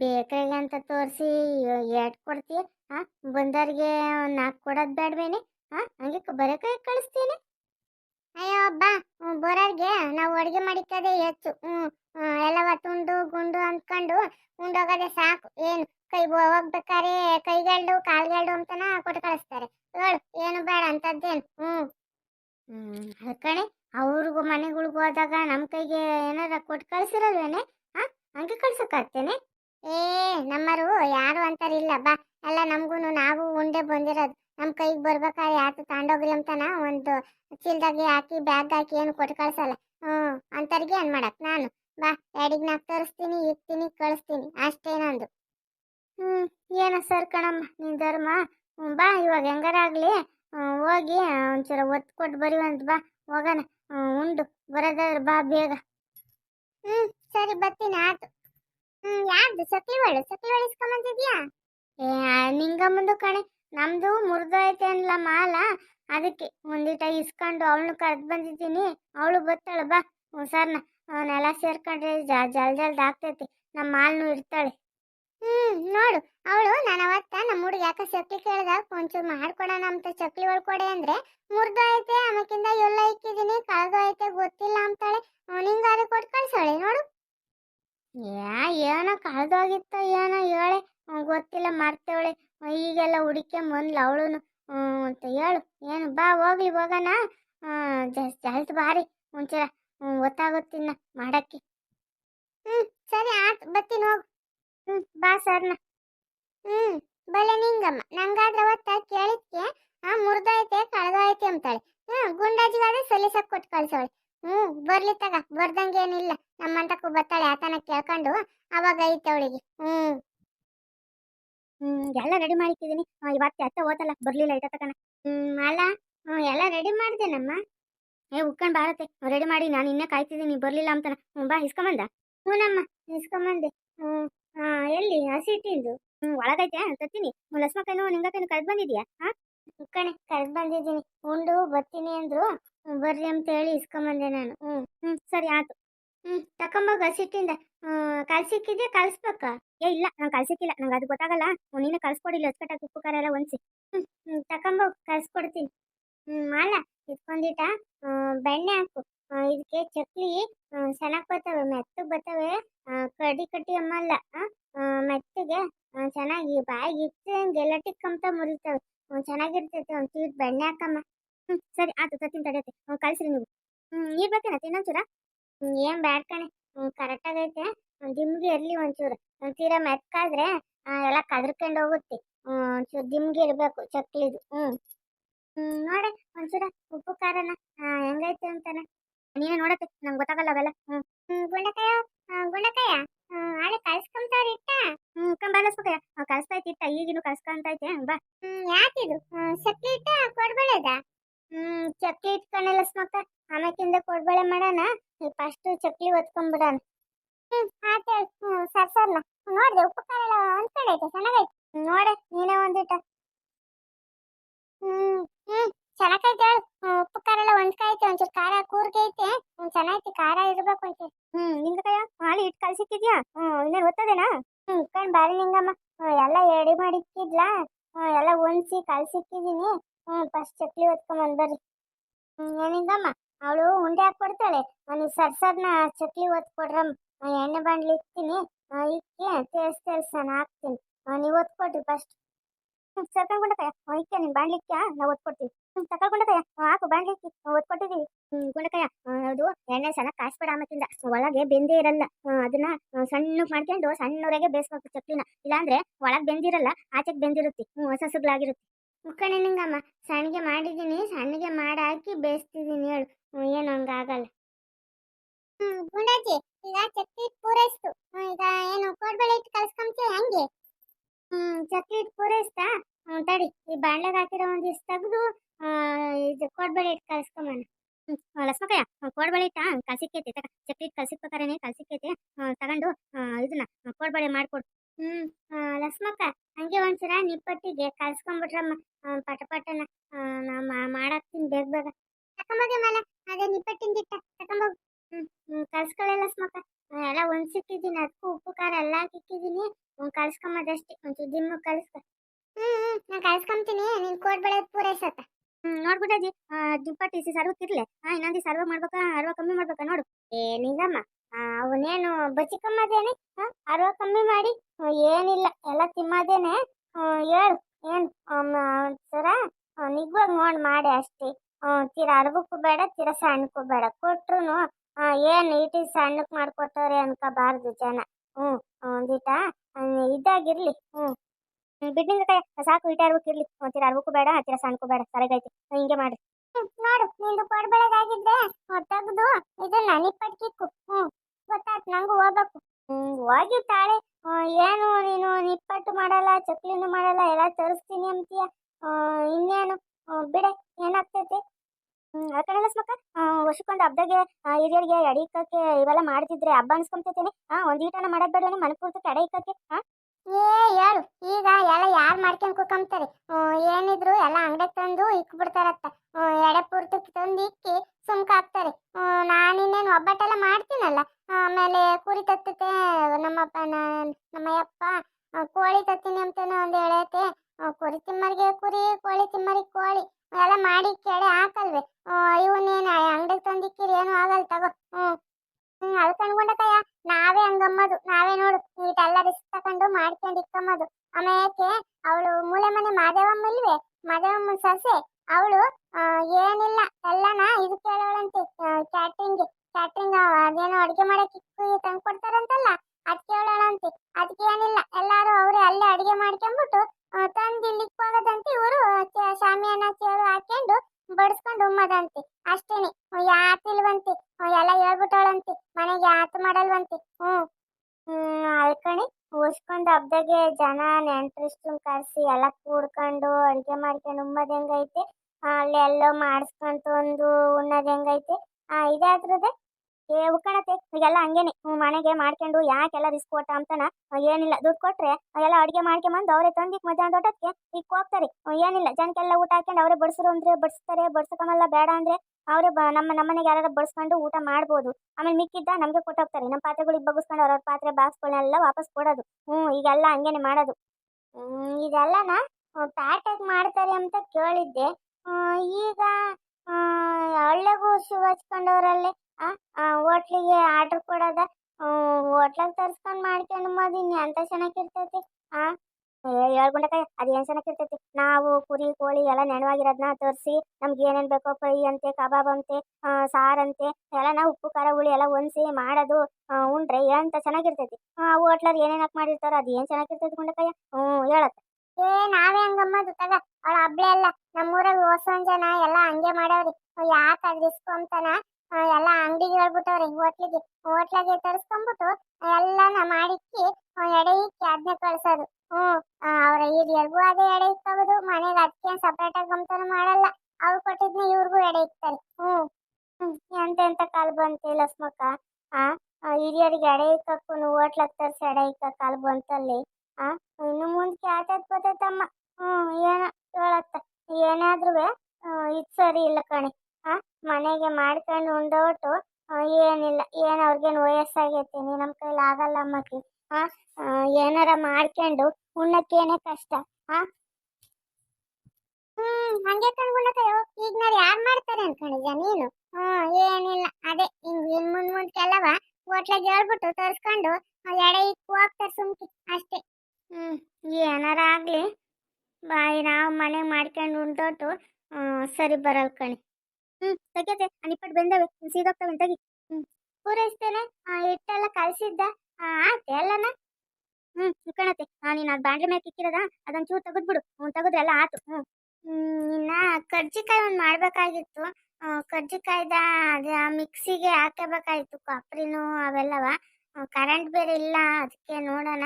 ಬೇಕರಿಗೆ ಅಂತ ತೋರಿಸಿ ಎಟ್ ಕೊಡ್ತೀಯ ಹಾ ಬಂದವ್ರಿಗೆ ನಾಲ್ಕು ಕೊಡೋದು ಬೇಡವೇನೆ ಹಾ ಹಂಗೆ ಬರೋ ಕೈ ಕಳಿಸ್ತೀನಿ. ಅಯ್ಯೋ ಬಾ ಬರೋರಿಗೆ ನಾವು ಅಡುಗೆ ಮಾಡಿಕ್ಕದೆ ಹೆಚ್ಚು ಹ್ಞೂ ಎಲ್ಲವ ತುಂಡು ಗುಂಡು ಅಂದ್ಕೊಂಡು ಉಂಡೋಗೋದೆ ಸಾಕು, ಏನು ಕೈ ಹೋಗ್ಬೇಕಾರೆ ಕೈಗೆಲ್ಡು ಕಾಲ್ಗೆಲ್ಡು ಅಂತನ ಕೊಟ್ಟು ಕಳಿಸ್ತಾರೆ. ಹೇಳು, ಏನು ಬೇಡ ಅಂತದ್ದೇನು ಹ್ಞೂ ಹ್ಮ್ ಕಣೆ ಅವ್ರಿಗೂ ಮನೆಗಳಿಗೂ ಹೋದಾಗ ನಮ್ಮ ಕೈಗೆ ಏನಾರ ಕೊಟ್ಟು ಕಳ್ಸಿರಲ್ವೇನೆ? ಹಂಗೆ ಕಳ್ಸಕ್ಕಾಗ್ತೇನೆ ಏ ನಮ್ಮರು ಯಾರು ಅಂತಾರಿಲ್ಲ ಬಾ. ಎಲ್ಲ ನಮಗೂ ನಾವು ಉಂಡೆ ಬಂದಿರೋದು. ನಮ್ಮ ಕೈಗೆ ಬರ್ಬೇಕಾದ್ರೆ ಯಾತು ತಾಂಡೋಗ್ರಿ ಅಂತನ? ಒಂದು ಚೀಲದಾಗೆ ಹಾಕಿ, ಬ್ಯಾಗ್ ಹಾಕಿ ಏನು ಕೊಟ್ಟು ಕಳ್ಸಲ್ಲ. ಹ್ಞೂ ಅಂತರ್ಗೆ ಏನು ಮಾಡಕ್? ನಾನು. ಬಾ, ಡ್ಯಾಡಿಗೆ ನಾ ತರಿಸ್ತೀನಿ ಇಕ್ತೀನಿ ಕಳಿಸ್ತೀನಿ. ಅಷ್ಟೇ ನಂದು. ಹ್ಞೂ, ಏನೋ ಸರ್ ಕಣಮ್ಮ, ನಿನ್ ಧರ್ಮ? ಬಾ, ಇವಾಗ ಹೆಂಗಾರಾಗಲಿ ಹೋಗಿ ಒಂಚೂರು ಒತ್ತು ಕೊಟ್ಟು ಬರೀವಂತ ಬಾ, ಹೋಗೋಣ. ಉಂಡು ಬರೋದಾದ್ರೆ ಬಾ, ಬೇಗ. ಹ್ಞೂ ಸರಿ, ಬರ್ತೀನಿ, ಆಯ್ತು. ಹ್ಮ್, ಯಾರ್ದು? ಸತಿವಳು ಸತಿವಳು ಇಸ್ಕೊಂಬಂದಿದ್ಯಾ? ಏ ನಿಂಗಮ್ಮಂದು ಕಣೆ, ನಮ್ದು ಮುರಿದೋಯ್ತೆ ಅನ್ಲ ಮಾಲ. ಅದಕ್ಕೆ ಒಂದಿಟ ಇಸ್ಕೊಂಡು ಅವಳನ್ನು ಕರೆದು ಬಂದಿದ್ದೀನಿ. ಅವಳು ಬರ್ತಾಳೆ, ಬಾ. ಹ್ಞೂ ಸರ್ನ ಅವನ್ನೆಲ್ಲ ಸೇರ್ಕೊಂಡ್ರೆ ಜಲ್ ಜಲ್ದ್ ಆಗ್ತೈತಿ. ನಮ್ಮ ಮಾಲ್ನು ಇರ್ತಾಳೆ. ಹ್ಮ್, ನೋಡು, ಅವಳು ನಾನು ಅವತ್ತ ನಮ್ಮ ಹುಡುಗ ಯಾಕೆ ಚಕ್ಲಿ ಕೇಳಿದಾಗ ಒಂಚೂರು ಮಾಡ್ಕೊಡೋಣ ಅಂತ ಚಕ್ಲಿ ಒಳ್ಕೊಡೆ ಅಂದ್ರೆ ಮುರಿದೋಯ್ತೆ ಆಮೇಕಿಂದ ಎಲ್ಲ ಇಕ್ಕಿದೀನಿ ಐತೆ, ಗೊತ್ತಿಲ್ಲ ಅಂತಾಳೆ. ನಿಂಗಾದ್ರೆ ಕೊಟ್ಟು ಕಳ್ಸೋಳೆ ನೋಡು. ಯಾ ಏನೋ ಕಳೆದೋಗಿತ್ತ ಏನೋ ಹೇಳೆ. ಗೊತ್ತಿಲ್ಲ ಮರ್ತೇವಳೆ ಈಗೆಲ್ಲ ಹುಡುಕೆ ಬಂದ್ಲು ಅವಳು ಅಂತ ಹೇಳು. ಏನು, ಬಾ, ಹೋಗ್ಲಿ, ಹೋಗೋಣ. ಜಾಸ್ತಿ ಬಾರಿ. ಒಂಚೂರ ಗೊತ್ತಾಗುತ್ತಿನ್ನ ಮಾಡಕ್ಕೆ. ಹ್ಮ್, ಸರಿ, ಆತ್, ಬರ್ತೀನಿ, ಹೋಗು. ಹ್ಞೂ ಬಾ, ಸರ್ನ. ಹ್ಮ್, ಬಲೆ ನಿಂಗಮ್ಮ. ನಂಗಾದ್ರೆ ಅವತ್ತ ಕೇಳಿದ್ಕೆ, ಆ ಮುರಿದೈತೆ ಕಳೆದೋಯ್ತೆ ಅಂತಾಳೆ. ಹ್ಮ್, ಗುಂಡಾಜಿಗಾದ್ರೆ ಸಲೀಸಕ್ ಕೊಟ್ಟು ಕಳ್ಸೋಳೆ ಹ್ಮ್ ಬರ್ಲಿ ತಗ ಬರ್ದಂಗೆ ಏನಿಲ್ಲ. ನಮ್ಮಂತಕ್ಕೂ ಬರ್ತಾಳೆ ಆತನ ಕೇಳ್ಕೊಂಡು ಅವಾಗ ಐತೆ ಅವಳಿಗೆ. ಹ್ಮ್ ಹ್ಮ್ ಎಲ್ಲ ರೆಡಿ ಮಾಡಿಟ್ಟಿದ್ದೀನಿ. ಇವತ್ತು ಅತ್ತ ಓದಲ್ಲ ಬರ್ಲಿಲ್ಲ ಐತ ತಕಣ ಹ್ಮ್ ಅಲ್ಲ ಹ್ಮ್ ಎಲ್ಲ ರೆಡಿ ಮಾಡಿದೆನಮ್ಮ ಏ ಉಕ್ಕಂಡ್ ಬಾರತ್ತೆ ರೆಡಿ ಮಾಡಿ ನಾನು ಇನ್ನೇ ಕಾಯ್ತಿದ್ದೀನಿ ಬರ್ಲಿಲ್ಲ ಅಂತಾನ. ಹ್ಞೂ ಬಾ ಇಸ್ಕೊಂಬಂದ? ಹ್ಞೂನಮ್ಮ ಇಸ್ಕೊಂಬಂದೆ. ಹ್ಞೂ ಹಾ ಎಲ್ಲಿ ಹಸಿಟ್ಟಿಂದು? ಹ್ಞೂ ಒಳಗೈತೆ ತತ್ತೀನಿ. ಲಸ್ಮಕ್ಕನು ನಿಂಗಕ್ಕನು ಕರೆದು ಬಂದಿದ್ಯಾ ಹಾ ಉಕ್ಕಣೆ ಕರೆದು ಬಂದಿದ್ದೀನಿ ಉಂಡು ಬರ್ತೀನಿ ಅಂದ್ರು. ಹ್ಮ್, ಬರ್ರಿ ಅಂತ ಹೇಳಿ ಇಸ್ಕೊಂಬಂದೆ ನಾನು. ಹ್ಞೂ ಹ್ಞೂ ಸರಿ ಆಯ್ತು. ಹ್ಞೂ ತಕೊಂಬೋಗ ಸಿಟ್ಟಿಂದ. ಕಲ್ಸಿಕ್ಕಿದ್ಯ ಕಲ್ಸ್ಬೇಕ? ಏ, ಇಲ್ಲ ನಾನು ಕಲ್ಸಿಕ್ಕಿಲ್ಲ ನಂಗೆ ಅದು ಗೊತ್ತಾಗಲ್ಲ. ನೀನು ಕಲ್ಸ್ಕೊಡಿಲ್ಲ ಹೊಸ್ಕಟ್ಟಾಗಿ ಉಪ್ಪು ಖಾರ ಎಲ್ಲ ಒಂದ್ಸಿ ಹ್ಞೂ ಹ್ಞೂ ತಕೊಂಬೋಗ್ ಕಲ್ಸ್ಕೊಡ್ತೀನಿ ಹ್ಞೂ ಅಲ್ಲ ಇಟ್ಕೊಂಡಿಟ ಬೆಣ್ಣೆ ಹಾಕು. ಇದಕ್ಕೆ ಚಕ್ಲಿ ಚೆನ್ನಾಗಿ ಬರ್ತವೆ ಮೆತ್ತಗೆ ಬರ್ತವೆ ಕಡಿ ಕಟ್ಟಿ ಅಮ್ಮಲ್ಲ. ಮೆತ್ತಗೆ. ಚೆನ್ನಾಗಿ ಬಾಯಿಗೆ ಇಟ್ಟು ಗೆಲಟಿಕ್ ಕಂತ ಮುರಿತವೆ. ಚೆನ್ನಾಗಿರ್ತೈತೆ. ಒಂದು ಚೂರು ಬೆಣ್ಣೆ ಹಾಕಮ್ಮ. ಹ್ಞೂ ಸರಿ ಆಯ್ತು ತತ್ತೀನಿ ತಡೆಯತ್ತೆ ಹ್ಞೂ ಕಳಿಸ್ರಿ ನೀವು. ಹ್ಞೂ ನೀರು ತಿನ್ನೊಂಚೂರ ಹ್ಞೂ ಏನು ಬ್ಯಾಡ್ ಕಣೆ. ಹ್ಞೂ ಕರೆಕ್ಟಾಗೈತೆ ದಿಮ್ಗೆ ಇರಲಿ ಒಂಚೂರು. ತೀರಾ ಮೆತ್ಕಾದ್ರೆ ಎಲ್ಲ ಕದ್ರಕೊಂಡು ಹೋಗುತ್ತೆ. ಒಂಚೂರು ದಿಮ್ಗೆ ಇರಬೇಕು, ಚಕ್ಲಿದು. ಹ್ಞೂ ಹ್ಞೂ ನೋಡೆ, ಒಂಚೂರ ಉಪ್ಪು, ಖಾರನ ಹೆಂಗೈತೆ ಅಂತಾನೆ. ನೀನೇ ನೋಡತ್ತೆ, ನಂಗೆ ಗೊತ್ತಾಗಲ್ಲ ಅವೆಲ್ಲ. ಹ್ಞೂ ಗುಂಡಕಾಯ ಗುಂಡಕಾಯ ಆಳೆ ಕಳ್ಸ್ಕೊಂತಾರ ಇಟ್ಟ? ಹ್ಞೂ ಕಂಬಾಲಸ್ಬೇಕಯ್ಯ ಕಳಿಸ್ತಾ ಇಟ್ಟ, ಈಗಿನೂ ಕಳ್ಸ್ಕೊಂತೈತೆ ಬಾ. ಹ್ಞೂ ಯಾಕಿದು? ಸಕ್ಲಿ ಇಟ್ಟ, ಕೊಡ್ಬೇಳೆದ? ಹ್ಮ್, ಚಕ್ಲಿ ಇಟ್ಕೊಂಡಲ್ಲ ಲಕ್ಷ್ಮಕ್ಕ ಆಮೇಕಿಂದ ಕೊಡ್ಬೇಳೆ ಮಾಡೋಣ. ಫಸ್ಟ್ ಚಕ್ಲಿ ಒತ್ಕೊಂಡ್ಬಿಡೋಣ ಹ್ಮ್ ಆತ ಹ್ಮ್, ಸರ್, ಸರ್ನ. ನೋಡ್ದೆ ಉಪ್ಪು ಖಾರ ಎಲ್ಲ ಒಂದ್ ಚೆನ್ನಾಗೈತೆ ನೋಡೆ, ನೀನೇ ಒಂದಿಟ ಹ್ಮ್ ಹ್ಮ್, ಚೆನ್ನಾಗೈತೆ ಹೇಳು. ಉಪ್ಪು ಖಾರ ಎಲ್ಲ ಹೊಂದ್ಕೈತೆ ಒಂಚೂರು ಖಾರ, ಕೂರ್ಗೆ ಐತೆ. ಚೆನ್ನಾಗೈತೆ, ಖಾರ ಇರ್ಬೇಕು ಒಂಚೂರು. ಹ್ಮ್ ನಿಂಗಕಯ್ಯ ಹಾಲಿ ಇಟ್ಟು ಕಳ್ಸಿಕ್ಕಿದ್ಯಾ ಹ್ಮ್, ಇನ್ನೇನು ಓದ್ತದೇನಾ ಹ್ಮ್ ಕಣ್ ಬಾರಿ ನಿಂಗಮ್ಮ. ಎಲ್ಲ ರೆಡಿ ಮಾಡಿ ಇಕ್ಕಿದ್ಲಾ ಎಲ್ಲ ಒಣಸಿ ಕಳ್ಸಿಕ್ಕಿದೀನಿ ಹ್ಮ್ ಫಸ್ಟ್ ಚಕ್ಲಿ ಹೊತ್ಕೊಂಡ್ ಬರ್ರಿ. ಏನಿಂಗಮ್ಮ ಅವಳು ಉಂಡೆ ಹಾಕ್ಕೊಡ್ತಾಳೆ. ನಾನು ಸರ್ ಸರ್ನ ಚಕ್ಲಿ ಒತ್ಕೊಡ್ರಮ್ಮ ಎಣ್ಣೆ ಬಾಂಡ್ಲಿ ಇಕ್ತೀನಿ. ಇಕ್ಕಿ ತೇರ್ಸ್ ತೇರ್ಸ್ ನಾನು ಹಾಕ್ತೀನಿ ನೀವು ಒತ್ಕೊಡ್ರಿ ಫಸ್ಟ್ ಹ್ಮ್ ಸರ್ಕೊಂಡ್ಕೊಂಡಕಯ್ಯ ಇಕ್ಕ, ನಿನ್ ಬಾಂಡ್ಲಿ ಇಕ್ಕ ನಾವು ಒತ್ಕೊಡ್ತೀವಿ ಹ್ಮ್ ತಕೊಂಡ್ಕೊಂಡಕಯ್ಯ ಹಾಕು ಬಾಂಡ್ಲಿ ಇಕ್ಕಿ. ಒತ್ಕೊಟ್ಟಿದೀವಿ ಹ್ಮ್ ಗುಂಡಕಯ್ಯ ಅದು ಎಣ್ಣೆ ಸಲ ಕಾಯಿಸ್ಬೇಡ ಆಮತ್ತಿಂದ ಒಳಗೆ ಬೆಂದೇ ಇರಲ್ಲ. ಅದನ್ನ ಸಣ್ಣ ಮಾಡ್ಕೊಂಡು ಸಣ್ಣವರೆಗೆ ಬೇಯಿಸ್ಬೇಕು ಚಕ್ಲಿನ. ಇಲ್ಲಾಂದ್ರೆ ಒಳಗ್ ಬೆಂದಿರಲ್ಲ, ಆಚೆಗೆ ಬೆಂದಿರುತ್ತೆ. ಹ್ಮ್, ಹೊಸ ಸುಗ್ಲಾಗಿರುತ್ತೆ. ಮುಕ್ಕಣೆ ನಿಂಗಮ್ಮ ಸಣ್ಣಗೆ ಮಾಡಿದ್ದೀನಿ ಸಣ್ಣಗೆ ಮಾಡಾಕಿ ಬೇಯಿಸ್ತಿದ್ದೀನಿ ಹೇಳು. ಏನು ಹಂಗಾಗಲ್ಲ ಹ್ಮ್ ಗುಂಡಾಜಿ ಈಗ ಚಕ್ಲಿ ಹಿಟ್ ಪೂರೈಸ್ತು. ಹ್ಮ್, ಈಗ ಏನು ಕೋಡ್ಬಳೆ ಇಟ್ಟು ಕಲ್ಸ್ಕೊಂತೀಯ ಹಂಗೆ? ಹ್ಮ್ ಚಕ್ಲಿ ಹಿಟ್ ಪೂರೈಸ್ತಾ? ಹ್ಮ್ ತಡಿ ಈ ಬಾಂಡ್ಲಾಗ ಹಾಕಿರೋ ಒಂದಿಷ್ಟು ತೆಗ್ದು ಆ, ಇದು ಕೋಡ್ಬಳೆ ಇಟ್ಟು ಕಲ್ಸ್ಕೊಂಬನ ಹ್ಮ್ ಲಸ್ಮಕಯ್ಯ ಕೋಡ್ಬಳೆ ಇಟ್ಟ? ಕಲ್ಸಿಕ್ಕೈತೆ ತಗ ಚಕ್ಲಿ ಹಿಟ್ ಕಲ್ಸಿಕ್ಬೇಕಾರೇನೆ ಕಲ್ಸಿಕ್ಕೈತೆ. ತಗೊಂಡು ಇದನ್ನ ಕೋಡ್ಬಳೆ ಮಾಡ್ಕೊಡು. ಹ್ಮ್ ಲಸ್ಮಕ್ಕ ಹಂಗೆ ಒಂದ್ಸಲ ನಿಪ್ಪಟ್ಟಿಗೆ ಕಲ್ಸ್ಕೊಂಡ್ಬಿಟ್ರಮ್ಮ ಪಟ ಪಟನ ಮಾಡಾಕ್ತೀನಿ ಬೇಗ ಬೇಗ. ತಕೊಂಬೋದೆ ಮಲ ಅದೇ ನಿಪ್ಪಟ್ಟಿನ ದಿಟ್ಟ ತಕೊಂಬೋಗು ಹ್ಮ್ ಹ್ಮ್ ಲಸ್ಮಕ್ಕ ಸ್ಮಕ್ಕ ಎಲ್ಲ ಒಂದ್ಸಿಟ್ಟಿದ್ದೀನಿ ಅದಕ್ಕೂ ಉಪ್ಪು ಖಾರ ಎಲ್ಲ ಹಾಕಿಕ್ಕಿದ್ದೀನಿ ಹ್ಮ್ ಕಲ್ಸ್ಕೊಂಬದಷ್ಟೇ ಒಂಚೂರು ದಿಮ್ಮು ಕಲ್ಸ್ಕ. ಹ್ಮ್ ಹ್ಮ್ ನಾನು ಕಲ್ಸ್ಕೊಂತೀನಿ ನೀನ್ ಕೋಡ್ ಬೆಳೆ ಪೂರೈಸತ್ತ. ಹ್ಮ್ ನೋಡ್ಬಿಟ್ಟಜಿ ದುಪ್ಪಟ್ಟಿ ಸಿ ಸರ್ವ್ ತಿರ್ಲೆ. ಹಾ ಇನ್ನೊಂದಿ ಸರ್ವ್ ಮಾಡ್ಬೇಕಾ ಅರ್ವ ಕಮ್ಮಿ ಮಾಡ್ಬೇಕಾ ನೋಡು. ಏ ನಿಂಗಮ್ಮ ಅವನೇನು ಬಚಿಕಮ್ಮದೇನೆ ಕಮ್ಮದೇನೆ ಅರ್ವ ಕಮ್ಮಿ ಮಾಡಿ. ಏನಿಲ್ಲ, ಎಲ್ಲ ತಿಮ್ಮದೇನೆ. ಹೇಳು, ಏನು? ಸರ ನಿಗ್ವಾಗ ನೋಡ್ ಮಾಡಿ ಅಷ್ಟೇ. ತೀರ ಅರ್ವಕ್ಕೂ ಬೇಡ, ತೀರ ಸಣ್ಣಕ್ಕೂ ಬೇಡ. ಕೊಟ್ರು ಏನು ಇಟಿ ಸಣ್ಣಕ್ಕೆ ಮಾಡ್ಕೊಟ್ಟವ್ರೆ ಅನ್ಕೋಬಾರ್ದು ಜನ. ಹ್ಞೂ ಒಂದಿಟ ಇದಾಗಿರ್ಲಿ. ಹ್ಞೂ. ಬಿಡ್ನಿಂದ ಕೈ, ಸಾಕು ಇಟ ಅರ್ವಕ್ ಇರ್ಲಿ. ತೀರಾ ಅರ್ವಕ್ಕೂ ಬೇಡ ತೀರ ಸಣ್ಣಕ್ಕೂ ಬೇಡ. ಸರಿಗೈತಿ ಹಿಂಗೆ ಮಾಡಿ. ನೋಡು, ನಿಂದು ಕೊಡ್ಬೇಡದಾಗಿದ್ರೆ ತೆಗ್ದು ಇದನ್ನ ನಿಪ್ಪಟ್ಕಿಕ್ಕು. ಹ್ಮ್ ಗೊತ್ತಾಯ್ತು ನಂಗೂ ಹೋಗ್ಬೇಕು. ಹ್ಮ್ ತಾಳೆ ಏನು ನೀನು ನಿಪ್ಪಟ್ಟು ಮಾಡಲ್ಲ ಚಕ್ಲಿನು ಮಾಡಲ್ಲ ಎಲ್ಲ ತರಿಸ್ತೀನಿ ಅಂತೀಯ? ಇನ್ನೇನು? ಬಿಡೆ ಏನಾಗ್ತೈತಿ? ಹ್ಮ್ ಹಬ್ಬಗೆ ಸ್ಮಕ್ಕ ವರ್ಷಕ್ಕೊಂದು ಹಿರಿಯರಿಗೆ ಎಡೆ ಇಕ್ಕಕ್ಕೆ ಇವೆಲ್ಲ ಮಾಡ್ತಿದ್ರೆ ಹಬ್ಬ ಅನ್ಸ್ಕೊಂತೈತೇನೆ. ಹಾ ಒಂದು ಈಟನ ಮಾಡಕ್ ಬೇಡ ಮನಪೂರ್ತಿ ಎಡೆ ಇಕ್ಕಕ್ಕೆ ಹಾ ಏ ಹೇಳು ಈಗ ಎಲ್ಲ ಯಾರು ಮಾಡ್ಕೊಂಡ್ ಕುಕ್ಕಂತಾರೆ ಏನಿದ್ರು ಎಲ್ಲ ಅಂಗಡಿಗೆ ತಂದು ಇಕ್ಬಿಡ್ತಾರತ್ತ. ಬಿಡ್ತಾರತ್ತ ಎಡೆ ಪೂರ್ತಿ ತಂದು ಇಕ್ಕಿ ಸುಮ್ಕ ಹಾಕ್ತಾರೆ ಹ್ಮ್, ನಾನಿನ್ನೇನು ಒಬ್ಬಟ್ಟೆಲ್ಲ ಮಾಡ್ತೀನಲ್ಲ? ಆಮೇಲೆ ಕುರಿ ತತ್ತತೆ ನಮ್ಮಪ್ಪ ನಮ್ಮಯ್ಯಪ್ಪ ಕೋಳಿ ತತ್ತೀನಿ ಅಂತಾನೆ ಒಂದು ಹೇಳೈತೆ. ಕುರಿ ತಿಮ್ಮರಿಗೆ ಕುರಿ, ಕೋಳಿ ತಿಮ್ಮರಿಗೆ ಕೋಳಿ. ಎಲ್ಲ ಮಾಡಿ ಕೇಳಿ ಹಾಕಲ್ವೇ ಇವನೇನು ಅಂಗಡಿಗೆ ತಂದಿಕ್ಕಿರಿ, ಏನು ಆಗಲ್ಲ ತಗೋ. ಹ್ಮ್ ಹ್ಮ್ ಅದಕ್ಕೆ ಅನ್ಕೊಂಡಕಯ್ಯ ನಾವೇ ಹಂಗಮ್ಮದು. ನಾವೇ ನೋಡು. ಇಟ್ಟೆಲ್ಲ ರಿಸ್ಕ್ ತಕೊಂಡು ಮಾಡ್ಕೊಂಡು ಇಕ್ಕಮ್ಮದು ಆಮೇಲೆ ಅವಳು ಮೂಲೆ ಮನೆ ಮಾದೇವಮ್ಮ ಇಲ್ವೇ ಮಾದೇವಮ್ಮನ ಸೊಸೆ. ಅವಳು ಏನಿಲ್ಲ. ಉಕ್ಕಣತೆ. ಈಗೆಲ್ಲ ಹಂಗೇನೆ. ಮನೆಗೆ ಮಾಡ್ಕೊಂಡು ಯಾಕೆಲ್ಲ ರಿಸ್ಕ್ ಕೊಟ್ಟ ಅಂತನ ಏನಿಲ್ಲ. ದುಡ್ಡು ಕೊಟ್ರೆ ಎಲ್ಲ ಅಡುಗೆ ಮಾಡ್ಕೊಂಬಂದು ಅವರೇ ತಂದಿಕ್ ಮಧ್ಯಾಹ್ನ ದೊಡ್ಡಕ್ಕೆ ಈಗ ಹೋಗ್ತಾರೆ. ಏನಿಲ್ಲ. ಜನಕ್ಕೆಲ್ಲ ಊಟ ಹಾಕೊಂಡು ಅವರೇ ಬಡಿಸ್ರು ಅಂದ್ರೆ ಬಡಿಸ್ತಾರೆ. ಬಡ್ಸಕ್ಕಮಲ್ಲ ಬೇಡ ಅಂದ್ರೆ ಅವರೇ ನಮ್ಮ ನಮ್ಮನೆಗೆ ಯಾರು ಬಡಿಸ್ಕೊಂಡು ಊಟ ಮಾಡ್ಬೋದು. ಆಮೇಲೆ ಮಿಕ್ಕಿದ್ದ ನಮಗೆ ಕೊಟ್ಟೋಗ್ತಾರೆ ನಮ್ಮ ಪಾತ್ರೆಗಳಿಗೆ ಬಗ್ಸ್ಕೊಂಡು ಅವ್ರವ್ರ ಪಾತ್ರೆ ಬಾಕ್ಸ್ಗಳನ್ನೆಲ್ಲ ವಾಪಸ್ ಕೊಡೋದು. ಹ್ಞೂ ಈಗೆಲ್ಲ ಹಂಗೇನೆ ಮಾಡೋದು. ಇದೆಲ್ಲನ ಪ್ಯಾಟಾಗಿ ಮಾಡ್ತಾರೆ ಅಂತ ಕೇಳಿದ್ದೆ. ಈಗ ಶೂ ಹಚ್ಕೊಂಡವ್ರಲ್ಲೇ. ಹೋಟ್ಲಿಗೆ ಆರ್ಡ್ರ್ ಕೊಡೋದ. ಹೋಟ್ಲಾಗ ತರ್ಸ್ಕೊಂಡು ಮಾಡ್ಕೊಂಡು ಮೋದಿ ಎಂತ ಚೆನ್ನಾಗಿರ್ತೈತಿ ಆ ಹೇಳ್ಕೊಂಡಕಾಯ ಅದೇನು ಚೆನ್ನಾಗಿರ್ತೈತಿ ನಾವು ಕುರಿ, ಕೋಳಿ ಎಲ್ಲ ನೆನವಾಗಿರೋದನ್ನ ತರಿಸಿ, ನಮ್ಗೆ ಏನೇನು ಬೇಕೋ ಫ್ರೈ ಅಂತೆ, ಕಬಾಬ್ ಅಂತೆ ಸಾರಂತೆ ಎಲ್ಲ ನಾವು ಉಪ್ಪು, ಖಾರ, ಹುಳಿ ಎಲ್ಲ ಹೊಂದಿಸಿ ಮಾಡೋದು ಉಂಡ್ರೆ ಏನಂತ ಚೆನ್ನಾಗಿರ್ತೈತಿ ಆ ಹೋಟ್ಲರ್ ಏನೇನು ಹಾಕಿ ಮಾಡಿರ್ತಾರೋ ಅದು ಏನು ಚೆನ್ನಾಗಿರ್ತೈತಿ ಗುಂಡಕಾಯ ಹ್ಞೂ ಹೇಳತ್ತೆ. ಏ ನಾವೇ ಹಂಗಮ್ಮ ತಗ ಅವಳ ಹಬ್ಳೆ ಅಲ್ಲ ನಮ್ಮೂರಾಗ ಜನ ಎಲ್ಲ ಹಂಗೆ ಮಾಡವ್ರಿ. ಯಾಕೆ ಅದು ರಿಸ್ಕ್ ಅಂತಾನ ಆ, ಎಲ್ಲ ಅಂಗಡಿಗೆ ಹೇಳ್ಬಿಟ್ಟವ್ರಿ ಹೋಟ್ಲಿಗೆ. ಹೋಟ್ಲಾಗೆ ತರಿಸ್ಕೊಂಡ್ಬಿಟ್ಟು ಎಲ್ಲಾನ ಮಾಡಿಕ್ಕಿ ಆ, ಎಡೆ ಇಕ್ಕಿ ಅದನ್ನೇ ಕಳ್ಸೋದು. ಹ್ಞೂ ಅವ್ರ ಹಿರಿಯರಿಗೂ ಅದೇ ಎಡೆ ಇಕ್ಕೋದು ಮನೆಗೆ ಅದಕ್ಕೆ ಸಪ್ರೇಟ್ ಆಗಿ ಗಮತನ ಮಾಡಲ್ಲ. ಅವ್ರು ಕೊಟ್ಟಿದ್ನ ಇವ್ರಿಗೂ ಎಡೆ ಇಕ್ತಾರೆ ಹ್ಞೂ. ಹ್ಮ್ ಎಂತ ಎಂತ ಕಾಲ್ ಬಂತು ಲಕ್ಷ್ಮಕ್ಕ? ಆ, ಹಿರಿಯರಿಗೆ ಎಡೆ ಇಕ್ಕಕ್ಕೂ ಹೋಟ್ಲಾಗ ತರಿಸಿ ಎಡೆ ಇಕ್ಕ ಕಾಲು ಬಂತಲ್ಲಿ? ಆ? ಇನ್ನು ಮುಂದಕ್ಕೆ ಆಟದ್ ಬರ್ತೈತಮ್ಮ ಹ್ಞೂ ಏನೋ ಹೇಳತ್ತ ಏನಾದ್ರೂ ಇದು ಸರಿ ಇಲ್ಲ ಕಣೆ. ಆ, ಮನೆಗೆ ಮಾಡ್ಕೊಂಡು ಉಂಡೋಟು ಏನಿಲ್ಲ. ಏನು ಅವ್ರಿಗೇನು ವಯಸ್ಸಾಗೈತೆ? ನಮ್ಮ ಕೈಲಿ ಆಗಲ್ಲ ಮಕ್ಕಳು ಆ ಏನಾರ ಮಾಡ್ಕೊಂಡು ಉಣ್ಣಕ್ಕೇನೆ ಕಷ್ಟ. ಆ? ಹ್ಮ್, ಹಂಗೆ ಕಣ್ಕೊಂಡಕಯ್ಯೋ ಈಗ ನಾವು ಯಾರು ಮಾಡ್ತಾರೆ ಅನ್ಕೊಂಡಿದ್ಯಾ ನೀನು? ಹ್ಮ್ ಏನಿಲ್ಲ. ಅದೇ, ಹಿಂಗ್, ಇನ್ ಮುಂದ್ ಮುಂದ್ಕೆಲ್ಲವ, ಹೋಟ್ಲಾಗ ಹೇಳ್ಬಿಟ್ಟು ತರ್ಸ್ಕೊಂಡು ಎಡೆ ಇಕ್ಕು ಹೋಗ್ತಾರೆ ಸುಮ್ಕಿ. ಅಷ್ಟೇ. ಹ್ಮ್, ಏನಾರ ಆಗಲಿ. ಬಾಯಿ ನಾವು ಮನೆಗೆ ಮಾಡ್ಕೊಂಡು ಉಂಟೋಟು ಸರಿ ಬರಲ್ ಕಣಿ. ಹ್ಮ್ ತೆಗೆದೆ ಅನಿಪಟ್ಟು ಬಂದವೆ ಸೀದೋಗ್ತವೆ ತೆಗಿ. ಹ್ಮ್, ಪೂರೈಸ್ತೇನೆ ಹಿಟ್ಟೆಲ್ಲ ಕಲಸಿದ್ದ ಆಯ್ತು ಎಲ್ಲನ. ಹ್ಮ್ ಇಕ್ಕಣತೆ ನೀನು ಅದು ಬಾಂಡ್ಲಿ ಮ್ಯಾಕ್ ಇಕ್ಕಿರೋದ ಅದೊಂದು ಚೂರು ತೆಗೆದ್ಬಿಡು. ಹ್ಞೂ ತೆಗೆದ್ರೆ ಎಲ್ಲ ಆತು. ಹ್ಞೂ ಇನ್ನ ಕರ್ಜಿಕಾಯಿ ಒಂದು ಮಾಡಬೇಕಾಗಿತ್ತು. ಕರ್ಜಿಕಾಯ್ದ ಅದು ಮಿಕ್ಸಿಗೆ ಹಾಕಬೇಕಾಗಿತ್ತು ಕೊಬ್ಬರಿನೂ ಅವೆಲ್ಲವ. ಕರೆಂಟ್ ಬೇರೆ ಇಲ್ಲ ಅದಕ್ಕೆ ನೋಡೋಣ.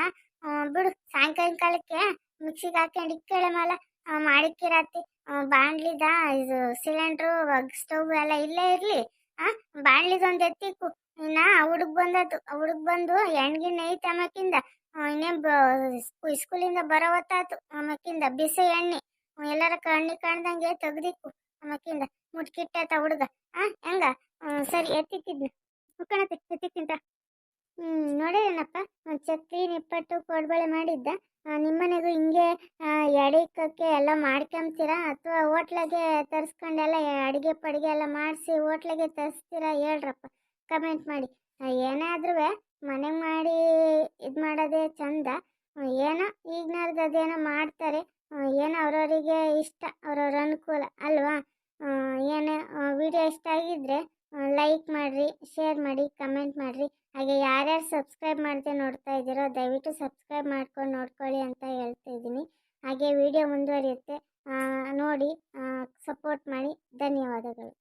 ಬಿಡು ಸಾಯಂಕಾಲಕ್ಕೆ ಮಿಕ್ಸಿಗೆ ಹಾಕೊಂಡು ಇಕ್ಕಳೆ ಮೇಲೆ ಮಾಡಿಕ್ಕಿರತ್ತಿ ಬಾಣ್ಲಿದ, ಇದು ಸಿಲಿಂಡ್ರು ಸ್ಟವ್ ಎಲ್ಲ ಇಲ್ಲೇ ಇರಲಿ, ಆ ಬಾಣ್ಲಿದೊಂದು ಎತ್ತಿಕ್ಕು. ಇನ್ನ ಹುಡುಗ ಬಂದದ್ದು ಹುಡುಗ ಬಂದು ಎಣ್ಗಿಣ್ಣ ಐತೆ ಆಮಕಿಂದ ಇನ್ನೇನು ಸ್ಕೂಲಿಂದ ಬರೋ ಹೊತ್ತಾತು ಆಮಕಿಂದ ಬಿಸಿ ಎಣ್ಣೆ ಎಲ್ಲರ ಕಣ್ಣಿ ಕಾಣ್ದಂಗೆ ತೆಗ್ದಿಕ್ಕು ಆಮಕಿಂದ ಮುಟ್ಕಿಟ್ಟೈತ ಹುಡುಗ. ಆ, ಹೆಂಗ? ಸರಿ, ಎತ್ತಿಕ್ಕಿದ್ನ. ಮುಕ್ಕಣತೆ ಎತ್ತಿಕ್ಕಿಂತ. ಹ್ಮ್ ನೋಡೇನಪ್ಪ ಚಕ್ಲಿ, ನಿಪ್ಪಟ್ಟು, ಕೋಡ್ಬಳೆ ಮಾಡಿದ್ದ. ನಿಮ್ಮನೆಗೂ ಹಿಂಗೆ ಎಡಿಕಕ್ಕೆ ಎಲ್ಲ ಮಾಡ್ಕೊಂತೀರಾ ಅಥವಾ ಹೋಟ್ಲಾಗೆ ತರ್ಸ್ಕೊಂಡೆಲ್ಲ ಅಡುಗೆ ಪಡಿಗೆ ಎಲ್ಲ ಮಾಡಿಸಿ ಹೋಟ್ಲಾಗೆ ತರಿಸ್ತೀರಾ ಹೇಳ್ರಪ್ಪ ಕಮೆಂಟ್ ಮಾಡಿ. ಏನಾದ್ರೂ ಮನೆಗೆ ಮಾಡಿ ಇದು ಮಾಡೋದೇ ಚಂದ. ಏನೋ ಈಗಿನವ್ರದ್ದು ಅದೇನೋ ಮಾಡ್ತಾರೆ. ಏನೋ ಅವ್ರವರಿಗೆ ಇಷ್ಟ, ಅವ್ರವ್ರ ಅನುಕೂಲ, ಅಲ್ವಾ? ಏನೋ ವಿಡಿಯೋ ಇಷ್ಟ ಆಗಿದ್ರೆ ಲೈಕ್ ಮಾಡಿರಿ ಶೇರ್ ಮಾಡಿ ಕಮೆಂಟ್ ಮಾಡಿರಿ. ಹಾಗೆ ಯಾರ್ಯಾರು ಸಬ್ಸ್ಕ್ರೈಬ್ ಮಾಡದೆ ನೋಡ್ತಾ ಇದ್ದೀರೋ ದಯವಿಟ್ಟು ಸಬ್ಸ್ಕ್ರೈಬ್ ಮಾಡ್ಕೊಂಡು ನೋಡ್ಕೊಳ್ಳಿ ಅಂತ ಹೇಳ್ತಾ ಇದ್ದೀನಿ. ಹಾಗೆ ವಿಡಿಯೋ ಮುಂದುವರಿಯುತ್ತೆ. ನೋಡಿ ಸಪೋರ್ಟ್ ಮಾಡಿ. ಧನ್ಯವಾದಗಳು.